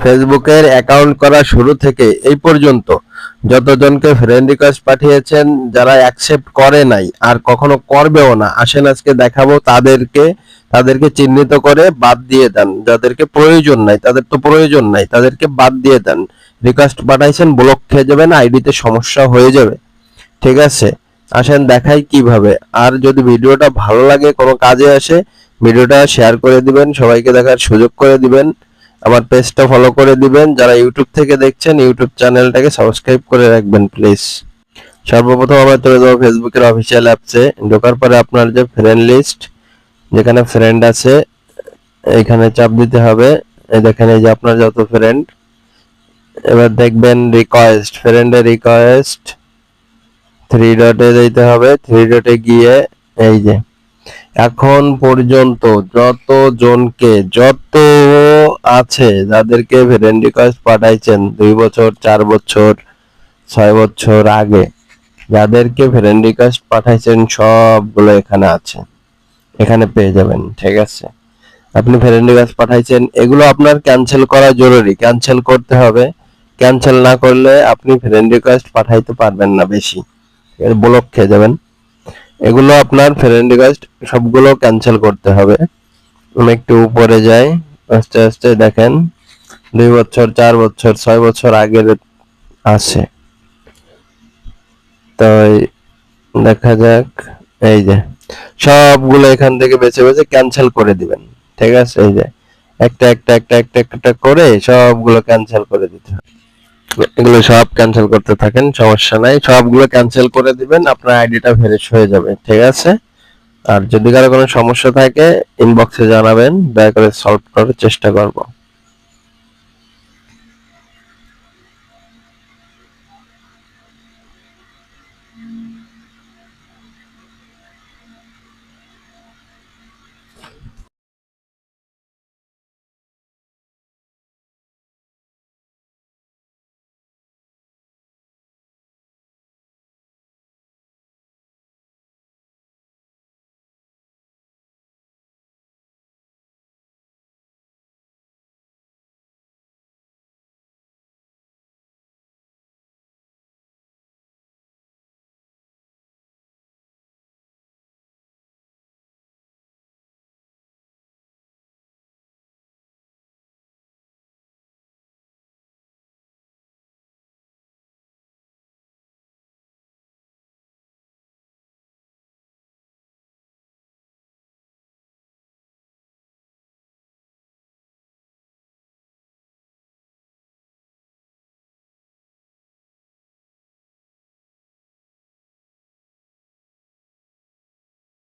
ফেসবুকের অ্যাকাউন্ট করা শুরু থেকে এই পর্যন্ত যতজনকে ফ্রেন্ড রিকোয়েস্ট পাঠিয়েছেন, যারা অ্যাকসেপ্ট করে নাই আর কখনো করবেও না, আসেন আজকে দেখাবো তাদেরকে তাদেরকে চিহ্নিত করে বাদ দিয়ে দেন। যাদেরকে প্রয়োজন নাই, তাদের তো প্রয়োজন নাই, তাদেরকে বাদ দিয়ে দেন। রিকোয়েস্ট পাঠাইছেন ব্লক খেয়ে যাবেন আইডিতে সমস্যা হয়ে যাবে। ঠিক আছে? আসেন দেখাই কীভাবে। আর যদি ভিডিওটা ভালো লাগে, কোনো কাজে আসে, ভিডিওটা শেয়ার করে দিবেন, সবাইকে দেখার সুযোগ করে দিবেন। আমার পেজটা ফলো করে দিবেন। যারা ইউটিউব থেকে দেখছেন ইউটিউব চ্যানেলটাকে সাবস্ক্রাইব করে রাখবেন প্লিজ সর্বপ্রথম আমরা চলে যাব ফেসবুকের অফিসিয়াল অ্যাপসে ঢোকার পরে আপনার যে ফ্রেন্ড লিস্ট যেখানে ফ্রেন্ড আছে, এখানে চাপ দিতে হবে। দেখেন, এই যে আপনার যত ফ্রেন্ড এবার দেখবেন রিকোয়েস্ট ফ্রেন্ডের রিকোয়েস্ট থ্রি ডটে দিতে হবে। থ্রি ডটে গিয়ে এই যে এখন পর্যন্ত যত জনকে যত আছে যাদেরকে ফ্রেন্ড রিকোয়েস্ট পাঠাইছেন দুই বছর, চার বছর, ছয় বছর আগে, যাদেরকে ফ্রেন্ড রিকোয়েস্ট পাঠাইছেন সবগুলো এখানে আছে। এখানে পেয়ে যাবেন, ঠিক আছে? আপনি ফ্রেন্ড রিকোয়েস্ট পাঠাইছেন, এগুলো আপনার ক্যান্সেল করা জরুরি। ক্যান্সেল করতে হবে। ক্যান্সেল না করলে আপনি ফ্রেন্ড রিকোয়েস্ট পাঠাইতে পারবেন না বেশি। ব্লক খেয়ে যাবেন। এগুলো আপনার ফ্রেন্ড রিকোয়েস্ট সবগুলো ক্যান্সেল করতে হবে। আমি একটু উপরে যাই, আস্তে আস্তে দেখেন, দুই বছর, চার বছর, ছয় বছর আগের আছে। তো দেখা যাক, এই যে, সবগুলো এখান থেকে বেছে বেছে ক্যান্সেল করে দিবেন, ঠিক আছে? এই যে, একটা একটা একটা একটা একটা করে সবগুলো ক্যান্সেল করে দিতে হবে। এগুলো সব ক্যান্সেল করতে থাকেন, সমস্যা নাই। সবগুলো ক্যান্সেল করে দিবেন, আপনার আইডিটা ফ্রেশ হয়ে যাবে, ঠিক আছে? আর যদি কারও কোনো সমস্যা থাকে ইনবক্সে জানাবেন, দয়া করে সলভ করার চেষ্টা করব।